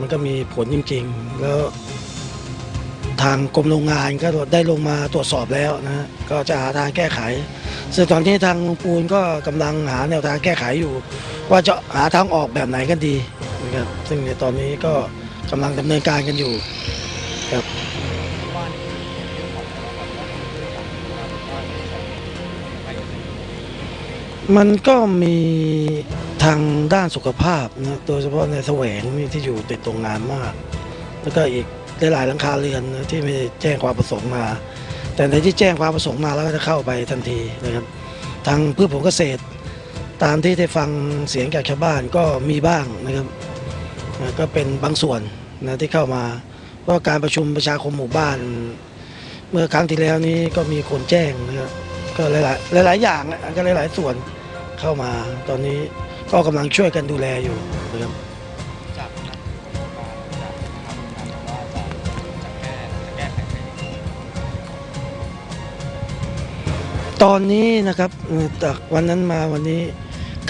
มันก็มีผลจริงๆ แล้วทางกรมโรงงานก็ได้ลงมาตรวจสอบแล้วนะ ก็จะหาทางแก้ไข ซึ่งตอนนี้ทางปูนก็กำลังหาแนวทางแก้ไขอยู่ ว่าจะหาทางออกแบบไหนกันดีนะครับ ซึ่งในตอนนี้ก็กำลังดำเนินการกันอยู่ครับมันก็มีางด้านสุขภาพนะโดยเฉพาะในแสวงที่อยู่ติดโรงงานมาก แล้วก็อีกหลายหลังคาเรือนนะที่ไม่แจ้งความประสงค์มา แต่ในที่แจ้งความประสงค์มาแล้วก็จะเข้าไปทันทีนะครับ ทางพืชผลเกษตร ตามที่ได้ฟังเสียงจากชาวบ้านก็มีบ้างนะครับนะก็เป็นบางส่วนนะที่เข้ามาเพราะการประชุมประชาคมหมู่บ้าน เมื่อครั้งที่แล้วนี้ก็มีคนแจ้งนะครับก็หลายๆหลาย ๆ อย่างก็หลาย ๆ ส่วนเข้ามาตอนนี้ ก็กำลังช่วยกันดูแลอยู่นะครับจากนั้นจากทางงานว่าจะจะแก้จะแก้ไขให้ตอนนี้นะครับเอ่อจากวันนั้นมาวันนี้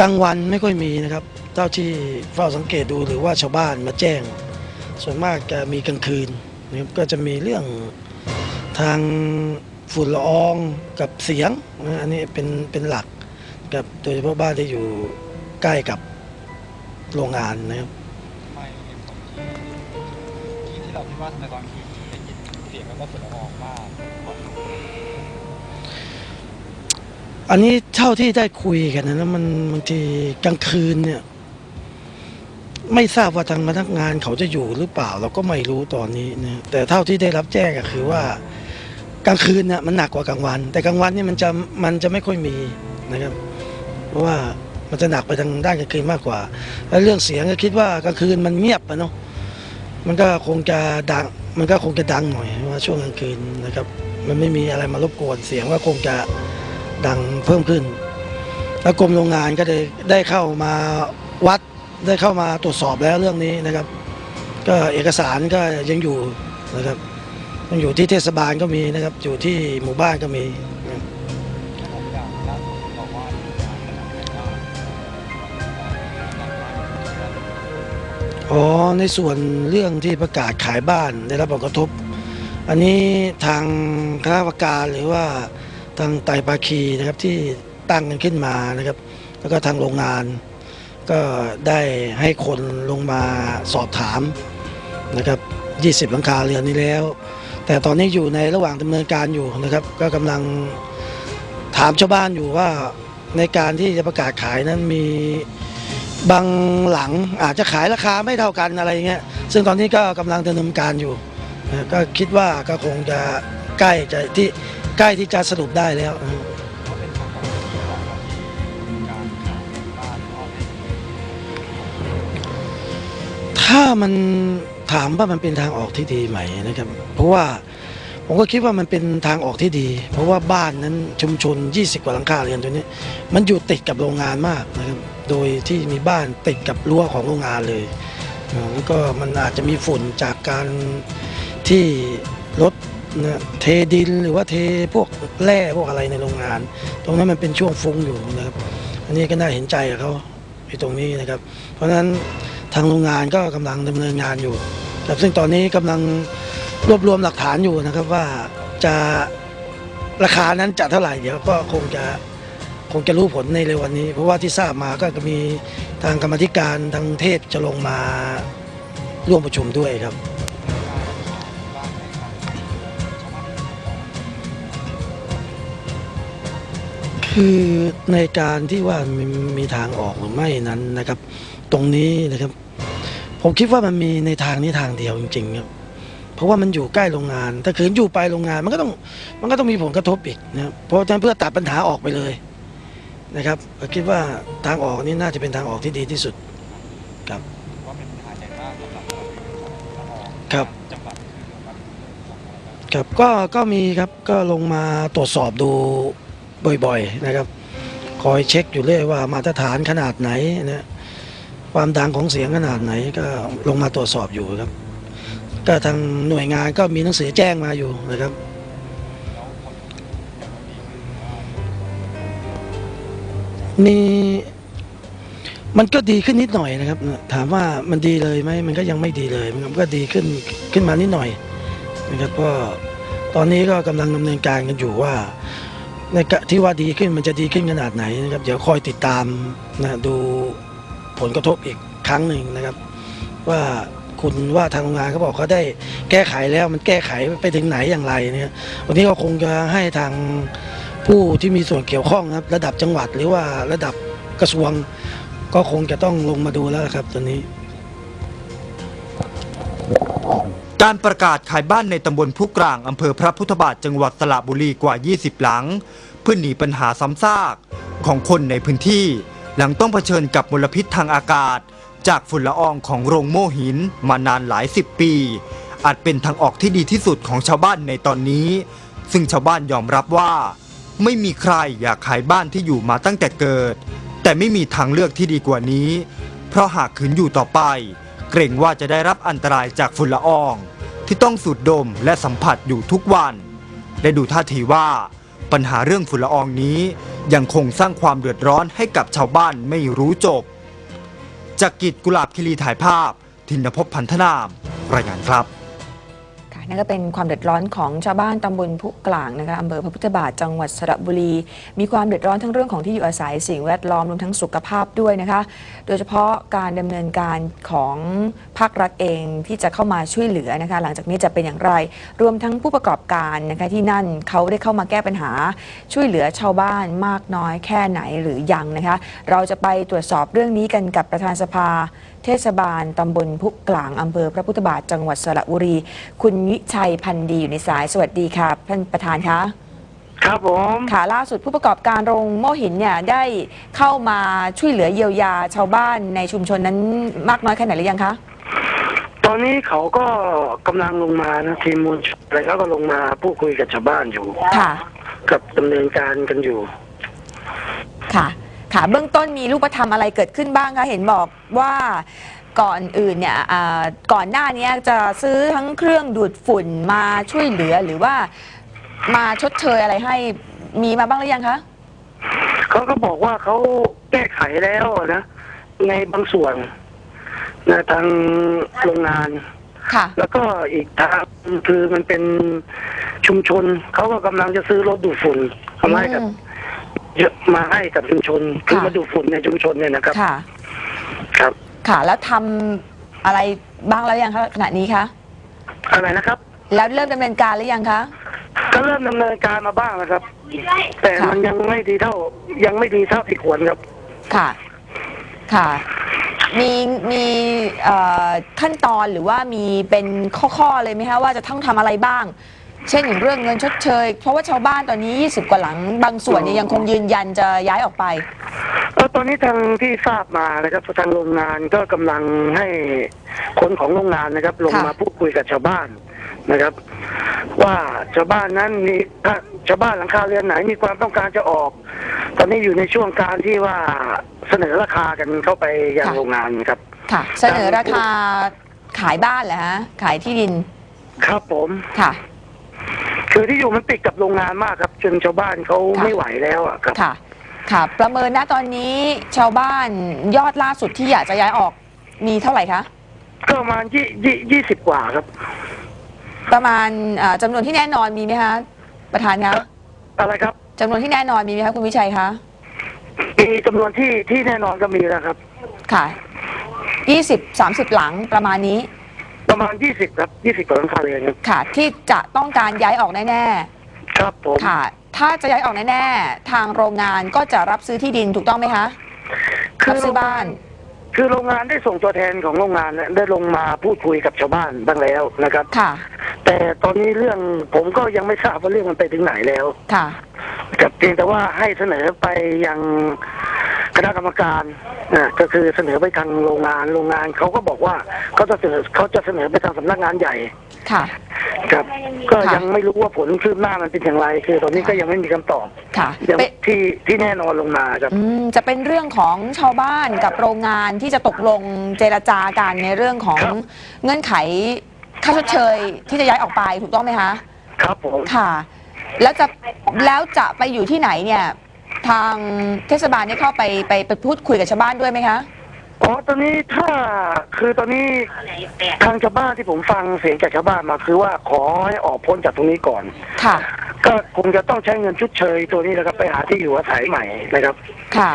กลางวันไม่ค่อยมีนะครับ เท่าที่เฝ้าสังเกตดูหรือว่าชาวบ้านมาแจ้ง ส่วนมากจะมีกลางคืนนะครับก็จะมีเรื่องทางฝุ่นละอองกับเสียงนะอันนี้เป็นเป็นหลักกับโดยเฉพาะบ้านที่อยู่ ใกล้กับโรงงานนะครับไม่เหตุผลที่ที่ที่เราคิดว่าทำไมตอนคืนถึงได้ยินเสียงแล้วก็ฝุ่นละอองมากกว่าอันนี้เท่าที่ได้คุยกันนะแล้วมันบางทีกลางคืนเนี่ย ไม่ทราบว่าทางพนักงานเขาจะอยู่หรือเปล่า เราก็ไม่รู้ตอนนี้นะแต่เท่าที่ได้รับแจ้งก็คือว่า กลางคืนเนี่ยมันหนักกว่ากลางวัน แต่กลางวันเนี่ยมันจะมันจะไม่ค่อยมีนะครับ เพราะว่า มันจะหนักไปทางด้านกลางคืนมากกว่า แล้วเรื่องเสียงก็คิดว่ากลางคืนมันเงียบอะเนาะมันก็คงจะดังมันก็คงจะดังหน่อยว่าช่วงกลางคืนนะครับ มันไม่มีอะไรมารบกวนเสียงว่าคงจะดังเพิ่มขึ้น แล้วกรมโรงงานก็ได้ได้เข้ามาวัดได้เข้ามาตรวจสอบแล้วเรื่องนี้นะครับ ก็เอกสารก็ยังอยู่นะครับยังอยู่ที่เทศบาลก็มีนะครับ อยู่ที่หมู่บ้านก็มี อ๋อในส่วนเรื่องที่ประกาศขายบ้านได้รับผลกระทบ อันนี้ทางคณะกรรมการหรือว่าทางไตรภาคีนะครับที่ตั้งกันขึ้นมานะครับ แล้วก็ทางโรงงาน ก็ได้ให้คนลงมาสอบถามนะครับ 20 หลังคาเรือนนี้แล้ว แต่ตอนนี้อยู่ในระหว่างดำเนินการอยู่นะครับ ก็กำลังถามชาวบ้านอยู่ว่าในการที่จะประกาศขายนั้นมี บางหลังอาจจะขายราคาไม่เท่ากันอะไรเงี้ยซึ่งตอนนี้ก็กำลังดำเนินการอยู่นะก็คิดว่าก็คงจะใกล้จะที่ใกล้ที่จะสรุปได้แล้วถ้ามันถามว่ามันเป็นทางออกที่ดีไหมนะครับ เพราะว่าผมก็คิดว่ามันเป็นทางออกที่ดี เพราะว่าบ้านนั้นชุมชน 20 กว่าหลังคาเรือนตัวนี้ มันอยู่ติดกับโรงงานมากนะครับ โดยที่มีบ้านติดกับรั้วของโรงงานเลยแล้วก็มันอาจจะมีฝุ่นจากการที่รถนะเทดินหรือว่าเทพวกแร่พวกอะไรในโรงงาน ตรงนั้นมันเป็นช่วงฟุ้งอยู่นะครับ อันนี้ก็น่าเห็นใจกับเขาในตรงนี้นะครับ เพราะฉะนั้นทางโรงงานก็กำลังดำเนินงานอยู่ครับซึ่งตอนนี้กำลังรวบรวมหลักฐานอยู่นะครับว่าจะราคานั้นจะเท่าไหร่เดี๋ยวก็คงจะ คงจะรู้ผลในเร็ววันนี้ เพราะว่าที่ทราบมาก็จะมีทางกรรมธิการทางเทพจะลงมาร่วมประชุมด้วยครับ คือในการที่ว่ามีมีทางออกหรือไม่นั้นนะครับ ตรงนี้นะครับ ผมคิดว่ามันมีในทางนี้ทางเดียวจริงๆครับเพราะว่ามันอยู่ใกล้โรงงาน ถ้าขืนอยู่ไปโรงงานมันก็ต้องมันก็ต้องมีผลกระทบอีกนะเพราะฉะนั้นเพื่อตัดปัญหาออกไปเลย นะครับคิดว่าทางออกนี้น่าจะเป็นทางออกที่ดีที่สุดครับครับครับก็ก็มีครับก็ลงมาตรวจสอบดูบ่อยๆนะครับ คอยเช็คอยู่เรื่อยว่ามาตรฐานขนาดไหนนะความดังของเสียงขนาดไหนก็ลงมาตรวจสอบอยู่ครับ ก็ทางหน่วยงานก็มีหนังสือแจ้งมาอยู่นะครับ มีมันก็ดีขึ้นนิดหน่อยนะครับ ถามว่ามันดีเลยไหมมันก็ยังไม่ดีเลย มันก็ดีขึ้นขึ้นมานิดหน่อยนะครับก็ตอนนี้ก็กำลังดำเนินการกันอยู่ว่าในกะที่ว่าดีขึ้นมันจะดีขึ้นขนาดไหนนะครับ เดี๋ยวคอยติดตามนะดูผลกระทบอีกครั้งหนึ่งนะครับ ว่าคุณว่าทางโรงงานเขาบอกเขาได้แก้ไขแล้วมันแก้ไขไปถึงไหนอย่างไรเนี่ยวันนี้ก็คงจะให้ทาง ผู้ที่มีส่วนเกี่ยวข้องนะครับ ระดับจังหวัดหรือว่าระดับกระทรวงก็คงจะต้องลงมาดูแล้วล่ะครับตอนนี้ การประกาศขายบ้านในตำบลพุกลางอำเภอพระพุทธบาทจังหวัดสระบุรีกว่า 20 หลัง เพื่อหนีปัญหาซ้ำซากของคนในพื้นที่ หลังต้องเผชิญกับมลพิษทางอากาศ จากฝุ่นละอองของโรงโม่หินมานานหลายสิบปี อาจเป็นทางออกที่ดีที่สุดของชาวบ้านในตอนนี้ ซึ่งชาวบ้านยอมรับว่า ไม่มีใครอยากขายบ้านที่อยู่มาตั้งแต่เกิด แต่ไม่มีทางเลือกที่ดีกว่านี้ เพราะหากขืนอยู่ต่อไป เกรงว่าจะได้รับอันตรายจากฝุ่นละออง ที่ต้องสูดดมและสัมผัสอยู่ทุกวัน และดูท่าทีว่า ปัญหาเรื่องฝุ่นละอองนี้ยังคงสร้างความเดือดร้อนให้กับชาวบ้านไม่รู้จบจากกิจกุลาบคิรีถ่ายภาพ ทินภพพันธนาม รายงานครับ นั่นก็เป็นความเดือดร้อนของชาวบ้านตำบลพุกลางนะคะอำเภอพระพุทธบาทจังหวัดสระบุรี มีความเดือดร้อนทั้งเรื่องของที่อยู่อาศัยสิ่งแวดล้อมรวมทั้งสุขภาพด้วยนะคะ โดยเฉพาะการดำเนินการของภาครัฐเองที่จะเข้ามาช่วยเหลือนะคะ หลังจากนี้จะเป็นอย่างไร รวมทั้งผู้ประกอบการนะคะที่นั่นเขาได้เข้ามาแก้ปัญหาช่วยเหลือชาวบ้านมากน้อยแค่ไหนหรือยังนะคะ เราจะไปตรวจสอบเรื่องนี้กันกับประธานสภาเทศบาลตำบลพุกลางอำเภอพระพุทธบาทจังหวัดสระบุรี คุณวิชัยพันธ์ดีอยู่ในสายสวัสดีค่ะท่านประธานคะครับผมค่ะล่าสุดผู้ประกอบการโรงโม่หินเนี่ยได้เข้ามาช่วยเหลือเยียวยาชาวบ้านในชุมชนนั้นมากน้อยแค่ไหนหรือยังคะตอนนี้เขาก็กำลังลงมานะทีมมูลชนอะไรเขาก็ลงมาพูดคุยกับชาวบ้านอยู่ ค่ะ กับดำเนินการกันอยู่ ค่ะ ค่ะเบื้องต้นมีรูปธรรมอะไรเกิดขึ้นบ้างคะเห็นบอกว่าก่อนอื่นเนี่ยอ่าก่อนหน้านี้จะซื้อทั้งเครื่องดูดฝุ่นมาช่วยเหลือหรือว่ามาชดเชยอะไรให้มีมาบ้างหรือยังคะเขาก็บอกว่าเขาแก้ไขแล้วนะ ในบางส่วนนะทางโรงงานค่ะ แล้วก็อีกทางคือมันเป็นชุมชนเขาก็กำลังจะซื้อรถดูดฝุ่นเอามาให้กับอืม เยอะมาให้กับชุมชนคือค่ะ มาดูดฝุ่นในชุมชนเนี่ยนะครับ ค่ะ ครับ ค่ะ แล้วทำอะไรบ้างแล้วยังคะขณะนี้คะอะไรนะครับ แล้วเริ่มดำเนินการหรือยังคะ ก็เริ่มดำเนินการมาบ้างนะครับ แต่ค่ะ มันยังไม่ดีเท่า ยังไม่ดีเท่าที่ควรครับ ค่ะ ค่ะ มีมีเอ่อขั้นตอนหรือว่ามีเป็นข้อๆเลยไหมคะว่าจะต้องทำอะไรบ้าง เช่นอย่างเรื่องเงินชดเชย เพราะว่าชาวบ้านตอนนี้ 20 กว่าหลัง บางส่วนเนี่ยยังคงยืนยันจะย้ายออกไป เออตอนนี้ทางที่ทราบมานะครับทางโรงงานก็กำลังให้คนของโรงงานนะครับ ลงค่ะมาพูดคุยกับชาวบ้านนะครับ ว่าชาวบ้านนั้นมีถ้าชาวบ้านหลังคาเรือนไหนมีความต้องการจะออก ตอนนี้อยู่ในช่วงการที่ว่าเสนอราคากันเข้าไปยังโรงงานครับ ค่ะ เสนอราคาขายบ้านเหรอฮะ ขายที่ดิน ครับผม ค่ะ คือที่อยู่มันติดกับโรงงานมากครับจนชาวบ้านเขาค่ะไม่ไหวแล้วอะครับ ค่ะ ค่ะ ประเมินณตอนนี้ชาวบ้านยอดล่าสุดที่อยากจะย้ายออกมีเท่าไหร่คะ ก็ประมาณยี่ยี่ยี่สิบกว่าครับ ประมาณเอ่อจำนวนที่แน่นอนมีไหมคะประธานคะอะไรครับ จำนวนที่แน่นอนมีไหมคะคุณวิชัยคะ มีจำนวนที่ที่แน่นอนก็มีแล้วครับ ค่ะ 20 30 หลังประมาณนี้ ประมาณยี่สิบครับยี่สิบกว่าหลังคาเรือนครับค่ะ ที่จะต้องการย้ายออกแน่ครับผม ๆค่ะ ถ้าจะย้ายออกแน่ๆทางโรงงานก็จะรับซื้อที่ดินถูกต้องไหมคะคืรัอบซื้อบ้าน คือโรงงานได้ส่งตัวแทนของโรงงานเนี่ยได้ลงมาพูดคุยกับชาวบ้านบ้างแล้วนะครับ ค่ะ แต่ตอนนี้เรื่องผมก็ยังไม่ทราบว่าเรื่องมันไปถึงไหนแล้วค่ะ กับเพียงแต่ว่าให้เสนอไปยัง คณะกรรมการนะก็คือเสนอไปทางโรงงานโรงงานเขาก็บอกว่าเขาจะเสนอเขาจะเสนอไปทางสำนักงานใหญ่ค่ะ ครับ ก็ค่ะยังไม่รู้ว่าผลคืบหน้ามันเป็นอย่างไร คือตอนนี้ก็ยังไม่มีคำตอบค่ะยังเป็นที่ที่แน่นอนลงมาครับอืมจะเป็นเรื่องของชาวบ้านกับโรงงานที่จะตกลงเจรจากันในเรื่องของครับเงื่อนไขค่าชดเชยที่จะย้ายออกไปถูกต้องไหมคะ ครับผมค่ะ แล้วจะแล้วจะไปอยู่ที่ไหนเนี่ย ทางเทศบาลได้เข้าไปไปไปพูดคุยกับชาวบ้านด้วยไหมคะ อ๋อตอนนี้ถ้าคือตอนนี้ทางชาวบ้านที่ผมฟังเสียงจากชาวบ้านมาคือว่าขอให้ออกพ้นจากตรงนี้ก่อน ค่ะ ก็คงจะต้องใช้เงินชุดเชยตัวนี้นะครับไปหาที่อยู่อาศัยใหม่นะครับ ค่ะ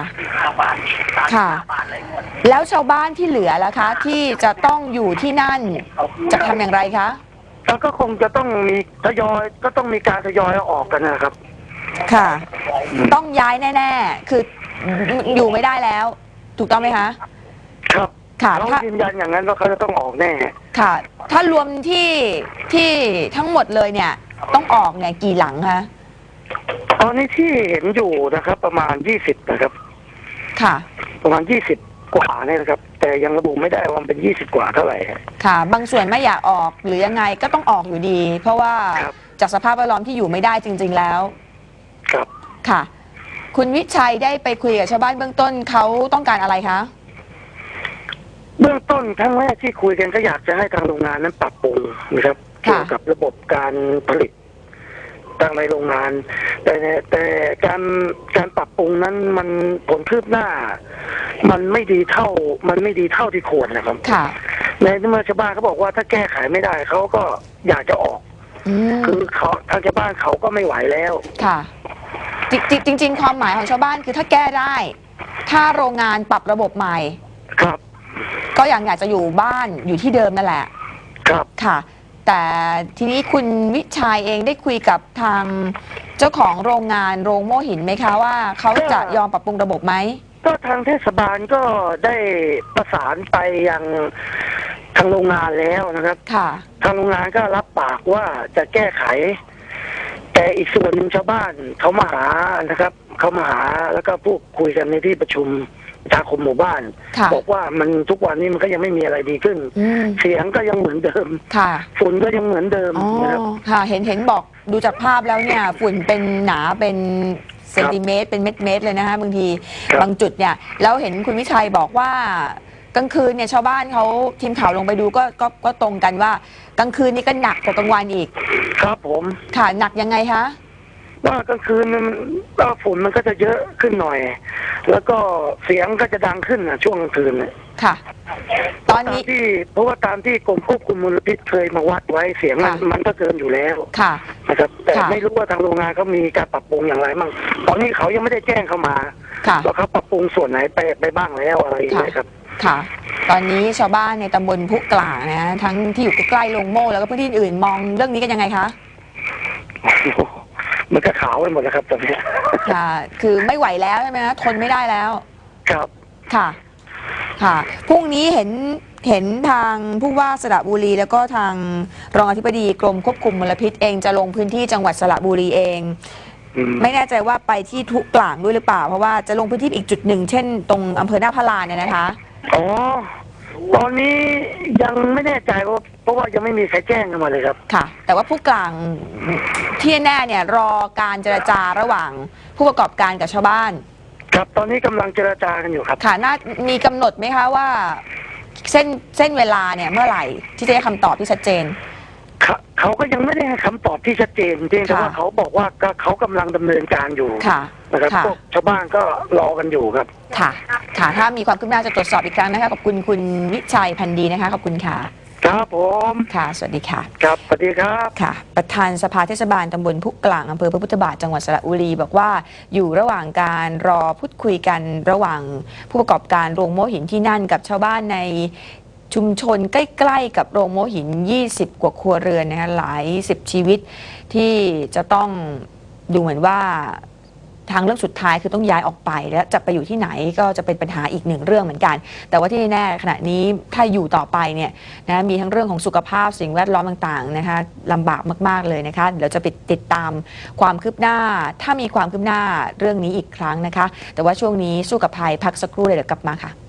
ค่ะ แล้วชาวบ้านที่เหลือล่ะคะ ที่จะต้องอยู่ที่นั่นจะทำอย่างไรคะ แล้วก็คงจะต้องมีทยอยก็ต้องมีการทยอยเอาออกกันนะครับ ค่ะต้องย้ายแน่ ๆ คืออยู่ไม่ได้แล้ว ถูกต้องไหมคะ ครับค่ะเขาถ้ายืนยันอย่างนั้นว่าเขาจะต้องออกแน่ ค่ะ ถ้ารวมที่ที่ทั้งหมดเลยเนี่ย ต้องออกเนี่ยกี่หลังคะ ตอนนี้ที่เห็นอยู่นะครับ ประมาณยี่สิบนะครับ ค่ะ ประมาณยี่สิบกว่าเนี่ยนะครับ แต่ยังระบุไม่ได้ว่ามันเป็นยี่สิบกว่าเท่าไหร่ฮะค่ะ บางส่วนไม่อยากออกหรือยังไงก็ต้องออกอยู่ดี เพราะว่าครับ จากสภาพแวดล้อมที่อยู่ไม่ได้จริง ๆ แล้ว ครับ ค่ะ คุณวิชัยได้ไปคุยกับชาวบ้านเบื้องต้นเขาต้องการอะไรคะเบื้องต้นครั้งแรกที่คุยกันก็อยากจะให้ทางโรงงานนั้นปรับปรุงนะครับค่ะเกี่ยวกับระบบการผลิตทางในโรงงาน แต่แต่การการปรับปรุงนั้นมันผลคืบหน้า มันไม่ดีเท่า มันไม่ดีเท่าที่ควรนะครับค่ะในเมื่อชาวบ้านเขาบอกว่าถ้าแก้ไขไม่ได้เขาก็อยากจะออกอืม คือเขาทางชาวบ้านเขาก็ไม่ไหวแล้ว ค่ะ จริงจริง ๆ ความหมายของชาวบ้านคือถ้าแก้ได้ ถ้าโรงงานปรับระบบใหม่ ครับ ก็ยังอยากจะอยู่บ้านอยู่ที่เดิมนั่นแหละ ครับค่ะ แต่ทีนี้คุณวิชัยเองได้คุยกับทางเจ้าของโรงงานโรงโม่หินไหมคะว่าเขาจะยอมปรับปรุงระบบไหมก็ทางเทศบาลก็ได้ประสานไปยัง ทางโรงงานแล้วนะครับ ค่ะ ทางโรงงานก็รับปากว่าจะแก้ไข แต่อีกส่วนหนึ่งชาวบ้านเขามาหานะครับ เขามาหาแล้วก็พูดคุยกันในที่ประชุมสาคมหมู่บ้าน ค่ะบอกว่ามันทุกวันนี้มันก็ยังไม่มีอะไรดีขึ้น อืมเสียงก็ยังเหมือนเดิมค่ะฝุ่นก็ยังเหมือนเดิมอ๋อนะครับ ค่ะ เห็นเห็นบอกดูจากภาพแล้วเนี่ย ฝุ่นเป็นหนาเป็นเซนติเมตร เป็นเม็ดเม็ดๆเลยนะคะบางที ครับ บางจุดเนี่ย แล้วเห็นคุณวิชัยบอกว่า กลางคืนเนี่ยชาวบ้านเขาทีมข่าวลงไปดูก็ก็ก็ตรงกันว่ากลางคืนนี่ก็หนักกว่ากลางวันอีก ครับผมค่ะหนักยังไงคะว่ากลางคืนมันก็ฝุ่นมันก็จะเยอะขึ้นหน่อย แล้วก็เสียงก็จะดังขึ้นนะช่วงกลางคืนน่ะค่ะ ตอนนี้ตามที่เพราะว่าตามที่กรมควบคุมมลพิษเคยมาวัดไว้เสียงมันค่ะมันก็เกินอยู่แล้วค่ะ นะครับ แต่ค่ะ ไม่รู้ว่าทางโรงงานเขามีการปรับปรุงอย่างไรมั่งตอนนี้เขายังไม่ได้แจ้งเข้ามาค่ะ ว่าเขาปรับปรุงส่วนไหนไปไปบ้างแล้วอะไรอย่างเงี้ยครับ ค่ะ ตอนนี้ชาวบ้านในตำบลพุกลางนะทั้งที่อยู่ใกล้ๆลงโม่แล้วก็พื้นที่อื่นมองเรื่องนี้กันยังไงคะมันก็ขาวไปหมดแล้วครับตอนเนี้ยค่ะ คือไม่ไหวแล้วใช่ไหมคะทนไม่ได้แล้ว ครับค่ะ ค่ะพรุ่งนี้เห็นเห็นทางผู้ว่าสระบุรี แล้วก็ทางรองอธิบดีกรมควบคุมมลพิษเองจะลงพื้นที่จังหวัดสระบุรีเองอืมไม่แน่ใจว่าไปที่ทุกกลางด้วยหรือเปล่า เพราะว่าจะลงพื้นที่อีกจุดหนึ่งเช่นตรงอำเภอหน้าพะลานเนี่ยนะคะ อ๋อ ตอนนี้ยังไม่แน่ใจว่าเพราะว่ายังไม่มีใครแจ้งเข้ามาเลยครับ ค่ะ แต่ว่าผู้กลางที่แน่เนี่ยรอการเจรจาระหว่างผู้ประกอบการกับชาวบ้าน ครับตอนนี้กำลังเจรจากันอยู่ครับ ค่ะน่ามีกำหนดไหมคะว่า เส้นเส้นเวลาเนี่ยเมื่อไหร่ที่จะได้คำตอบที่ชัดเจน เขาเขาก็ยังไม่ได้ให้คำตอบที่ชัดเจนเพียงแต่ค่ะว่าเขาบอกว่าก็เขากำลังดำเนินการอยู่ค่ะนะครับค่ะ พวกชาวบ้านก็รอกันอยู่ครับ ค่ะ ค่ะ ถ้ามีความคืบหน้าจะตรวจสอบอีกครั้งนะคะ ขอบคุณคุณวิชัยพันธ์ดีนะคะ ขอบคุณค่ะ ครับผมค่ะ สวัสดีค่ะ ครับสวัสดีครับ ค่ะ ประธานสภาเทศบาลตำบลพุกลางอำเภอพระพุทธบาทจังหวัดสระบุรี บอกว่าอยู่ระหว่างการรอพูดคุยกันระหว่างผู้ประกอบการโรงโม่หินที่นั่นกับชาวบ้านใน ชุมชนใกล้ๆกับโรงโมหิน 20 กว่าครัวเรือนนะคะหลายสิบชีวิตที่จะต้องดูเหมือนว่าทางเรื่องสุดท้ายคือต้องย้ายออกไปและจะไปอยู่ที่ไหนก็จะเป็นปัญหาอีกหนึ่งเรื่องเหมือนกัน แต่ว่าที่แน่ๆขณะนี้ถ้าอยู่ต่อไปเนี่ยนะมีทั้งเรื่องของสุขภาพสิ่งแวดล้อมต่างๆนะคะลำบากมากๆเลยนะคะเดี๋ยวจะไปติดตามความคืบหน้า ถ้ามีความคืบหน้าเรื่องนี้อีกครั้งนะคะ แต่ว่าช่วงนี้สู้กับภัยพักสักครู่เลยเดี๋ยวกลับมาค่ะ